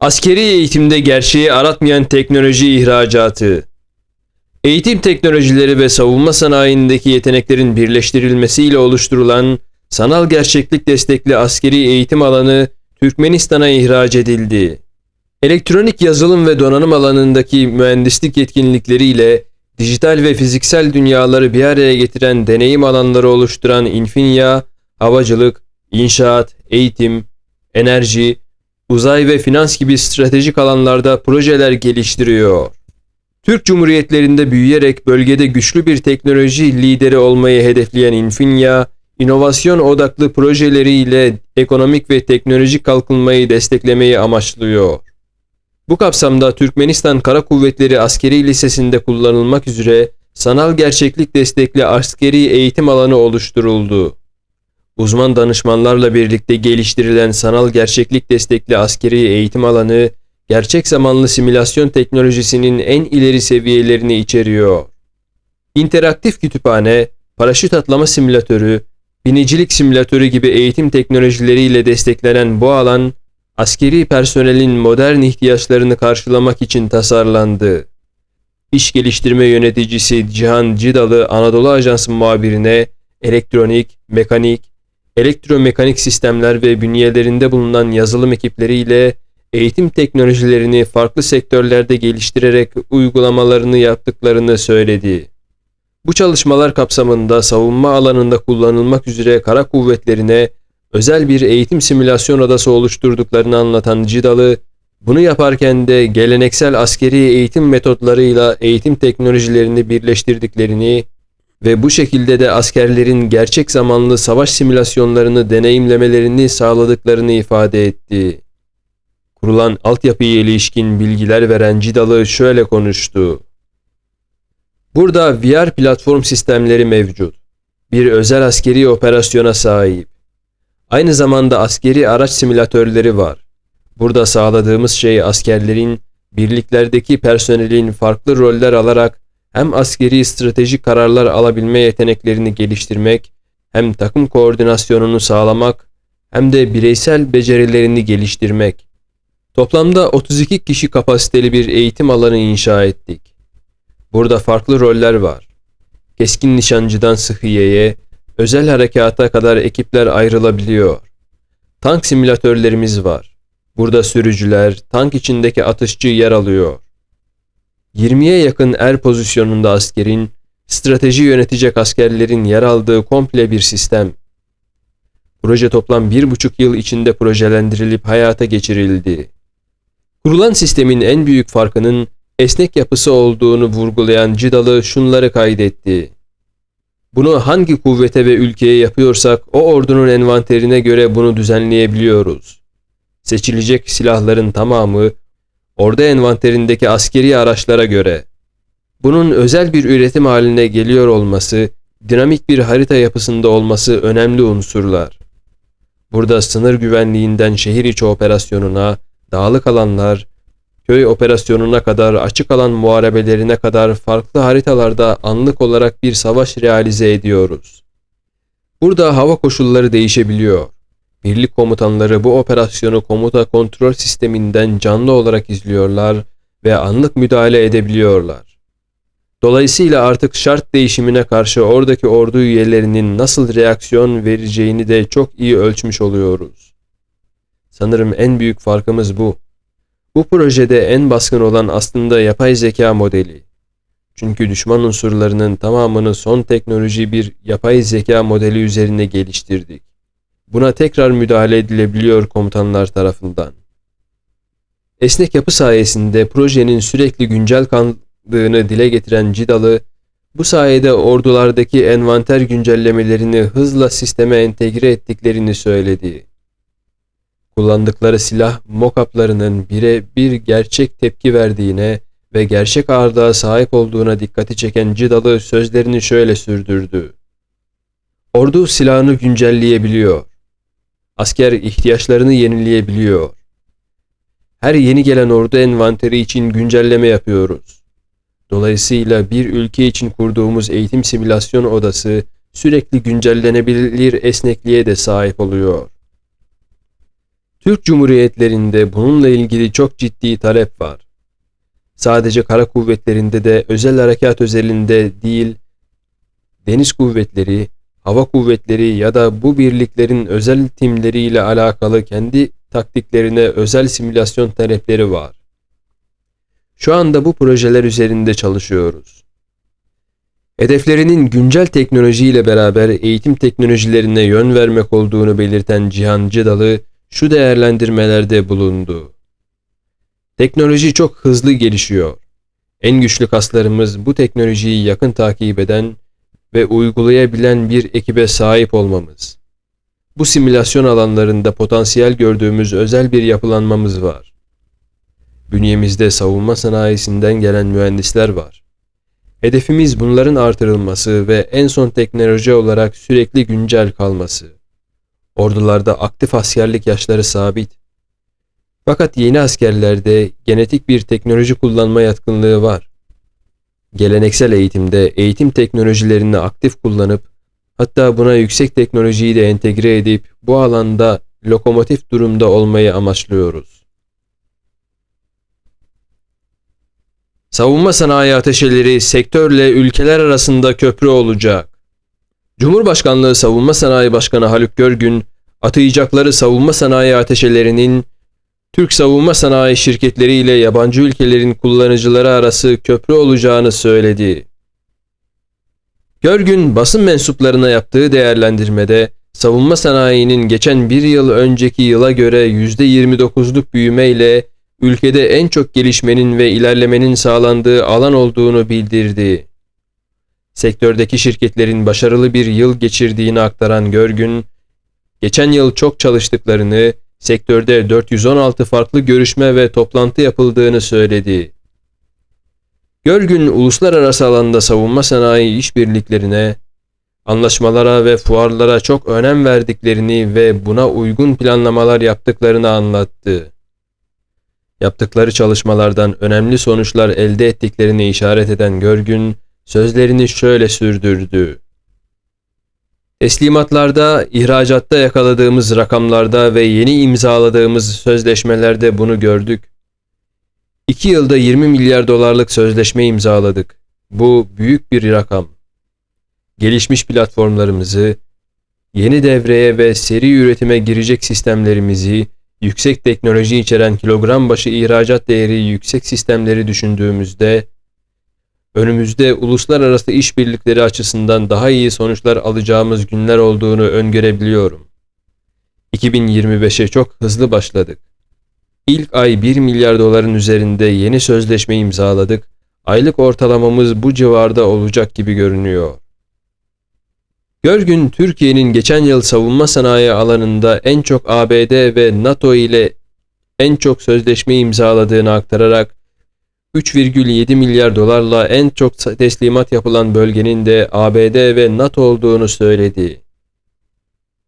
Askeri eğitimde gerçeği aratmayan teknoloji ihracatı. Eğitim teknolojileri ve savunma sanayindeki yeteneklerin birleştirilmesiyle oluşturulan sanal gerçeklik destekli askeri eğitim alanı Türkmenistan'a ihraç edildi. Elektronik yazılım ve donanım alanındaki mühendislik yetkinlikleriyle dijital ve fiziksel dünyaları bir araya getiren deneyim alanları oluşturan Infinia, havacılık, inşaat, eğitim, enerji, uzay ve finans gibi stratejik alanlarda projeler geliştiriyor. Türk Cumhuriyetlerinde büyüyerek bölgede güçlü bir teknoloji lideri olmayı hedefleyen Infinia, inovasyon odaklı projeleriyle ekonomik ve teknolojik kalkınmayı desteklemeyi amaçlıyor. Bu kapsamda Türkmenistan Kara Kuvvetleri Askeri Lisesi'nde kullanılmak üzere sanal gerçeklik destekli askeri eğitim alanı oluşturuldu. Uzman danışmanlarla birlikte geliştirilen sanal gerçeklik destekli askeri eğitim alanı, gerçek zamanlı simülasyon teknolojisinin en ileri seviyelerini içeriyor. İnteraktif kütüphane, paraşüt atlama simülatörü, binicilik simülatörü gibi eğitim teknolojileriyle desteklenen bu alan, askeri personelin modern ihtiyaçlarını karşılamak için tasarlandı. İş geliştirme yöneticisi Cihan Cidalı Anadolu Ajansı muhabirine elektronik, mekanik, elektromekanik sistemler ve bünyelerinde bulunan yazılım ekipleriyle eğitim teknolojilerini farklı sektörlerde geliştirerek uygulamalarını yaptıklarını söyledi. Bu çalışmalar kapsamında savunma alanında kullanılmak üzere kara kuvvetlerine özel bir eğitim simülasyon odası oluşturduklarını anlatan Cidalı, bunu yaparken de geleneksel askeri eğitim metotlarıyla eğitim teknolojilerini birleştirdiklerini ve bu şekilde de askerlerin gerçek zamanlı savaş simülasyonlarını deneyimlemelerini sağladıklarını ifade etti. Kurulan altyapıya ilişkin bilgiler veren Cidalı şöyle konuştu. Burada VR platform sistemleri mevcut. Bir özel askeri operasyona sahip. Aynı zamanda askeri araç simülatörleri var. Burada sağladığımız şey askerlerin, birliklerdeki personelin farklı roller alarak hem askeri stratejik kararlar alabilme yeteneklerini geliştirmek, hem takım koordinasyonunu sağlamak, hem de bireysel becerilerini geliştirmek. Toplamda 32 kişi kapasiteli bir eğitim alanı inşa ettik. Burada farklı roller var. Keskin nişancıdan sıhhiyeye, özel harekata kadar ekipler ayrılabiliyor. Tank simülatörlerimiz var. Burada sürücüler, tank içindeki atışçı yer alıyor. 20'ye yakın er pozisyonunda askerin, strateji yönetecek askerlerin yer aldığı komple bir sistem. Proje toplam bir buçuk yıl içinde projelendirilip hayata geçirildi. Kurulan sistemin en büyük farkının esnek yapısı olduğunu vurgulayan Cidalı şunları kaydetti. Bunu hangi kuvvete ve ülkeye yapıyorsak o ordunun envanterine göre bunu düzenleyebiliyoruz. Seçilecek silahların tamamı orada envanterindeki askeri araçlara göre. Bunun özel bir üretim haline geliyor olması, dinamik bir harita yapısında olması önemli unsurlar. Burada sınır güvenliğinden şehir içi operasyonuna, dağlık alanlar, köy operasyonuna kadar açık alan muharebelerine kadar farklı haritalarda anlık olarak bir savaş realize ediyoruz. Burada hava koşulları değişebiliyor. Birlik komutanları bu operasyonu komuta kontrol sisteminden canlı olarak izliyorlar ve anlık müdahale edebiliyorlar. Dolayısıyla artık şart değişimine karşı oradaki ordu üyelerinin nasıl reaksiyon vereceğini de çok iyi ölçmüş oluyoruz. Sanırım en büyük farkımız bu. Bu projede en baskın olan aslında yapay zeka modeli. Çünkü düşman unsurlarının tamamını son teknoloji bir yapay zeka modeli üzerine geliştirdik. Buna tekrar müdahale edilebiliyor komutanlar tarafından. Esnek yapı sayesinde projenin sürekli güncel kaldığını dile getiren Cidalı, bu sayede ordulardaki envanter güncellemelerini hızla sisteme entegre ettiklerini söyledi. Kullandıkları silah mockuplarının bire bir gerçek tepki verdiğine ve gerçek ağırlığa sahip olduğuna dikkati çeken Cidalı sözlerini şöyle sürdürdü. Ordu silahını güncelleyebiliyor. Asker ihtiyaçlarını yenileyebiliyor. Her yeni gelen ordu envanteri için güncelleme yapıyoruz. Dolayısıyla bir ülke için kurduğumuz eğitim simülasyon odası sürekli güncellenebilir esnekliğe de sahip oluyor. Türk Cumhuriyetlerinde bununla ilgili çok ciddi talep var. Sadece kara kuvvetlerinde de özel harekat özelinde değil, deniz kuvvetleri, hava kuvvetleri ya da bu birliklerin özel timleriyle alakalı kendi taktiklerine özel simülasyon talepleri var. Şu anda bu projeler üzerinde çalışıyoruz. Hedeflerinin güncel teknolojiyle beraber eğitim teknolojilerine yön vermek olduğunu belirten Cihan Cidalı şu değerlendirmelerde bulundu. Teknoloji çok hızlı gelişiyor. En güçlü kaslarımız bu teknolojiyi yakın takip eden ve uygulayabilen bir ekibe sahip olmamız. Bu simülasyon alanlarında potansiyel gördüğümüz özel bir yapılanmamız var. Bünyemizde savunma sanayisinden gelen mühendisler var. Hedefimiz bunların artırılması ve en son teknoloji olarak sürekli güncel kalması. Ordularda aktif askerlik yaşları sabit. Fakat yeni askerlerde genetik bir teknoloji kullanma yatkınlığı var. Geleneksel eğitimde eğitim teknolojilerini aktif kullanıp hatta buna yüksek teknolojiyi de entegre edip bu alanda lokomotif durumda olmayı amaçlıyoruz. Savunma sanayi ateşeleri sektörle ülkeler arasında köprü olacak. Cumhurbaşkanlığı Savunma Sanayi Başkanı Haluk Görgün, atayacakları savunma sanayi ateşelerinin Türk savunma sanayi şirketleri ile yabancı ülkelerin kullanıcıları arası köprü olacağını söyledi. Görgün basın mensuplarına yaptığı değerlendirmede savunma sanayinin geçen bir yıl önceki yıla göre %29'luk büyümeyle ülkede en çok gelişmenin ve ilerlemenin sağlandığı alan olduğunu bildirdi. Sektördeki şirketlerin başarılı bir yıl geçirdiğini aktaran Görgün, geçen yıl çok çalıştıklarını, sektörde 416 farklı görüşme ve toplantı yapıldığını söyledi. Görgün uluslararası alanda savunma sanayi işbirliklerine, anlaşmalara ve fuarlara çok önem verdiklerini ve buna uygun planlamalar yaptıklarını anlattı. Yaptıkları çalışmalardan önemli sonuçlar elde ettiklerini işaret eden Görgün, sözlerini şöyle sürdürdü. Teslimatlarda, ihracatta yakaladığımız rakamlarda ve yeni imzaladığımız sözleşmelerde bunu gördük. İki yılda 20 milyar dolarlık sözleşme imzaladık. Bu büyük bir rakam. Gelişmiş platformlarımızı, yeni devreye ve seri üretime girecek sistemlerimizi, yüksek teknoloji içeren kilogram başı ihracat değeri yüksek sistemleri düşündüğümüzde, önümüzde uluslararası işbirlikleri açısından daha iyi sonuçlar alacağımız günler olduğunu öngörebiliyorum. 2025'e çok hızlı başladık. İlk ay 1 milyar doların üzerinde yeni sözleşme imzaladık. Aylık ortalamamız bu civarda olacak gibi görünüyor. Görgün Türkiye'nin geçen yıl savunma sanayi alanında en çok ABD ve NATO ile en çok sözleşme imzaladığını aktararak 3,7 milyar dolarla en çok teslimat yapılan bölgenin de ABD ve NATO olduğunu söyledi.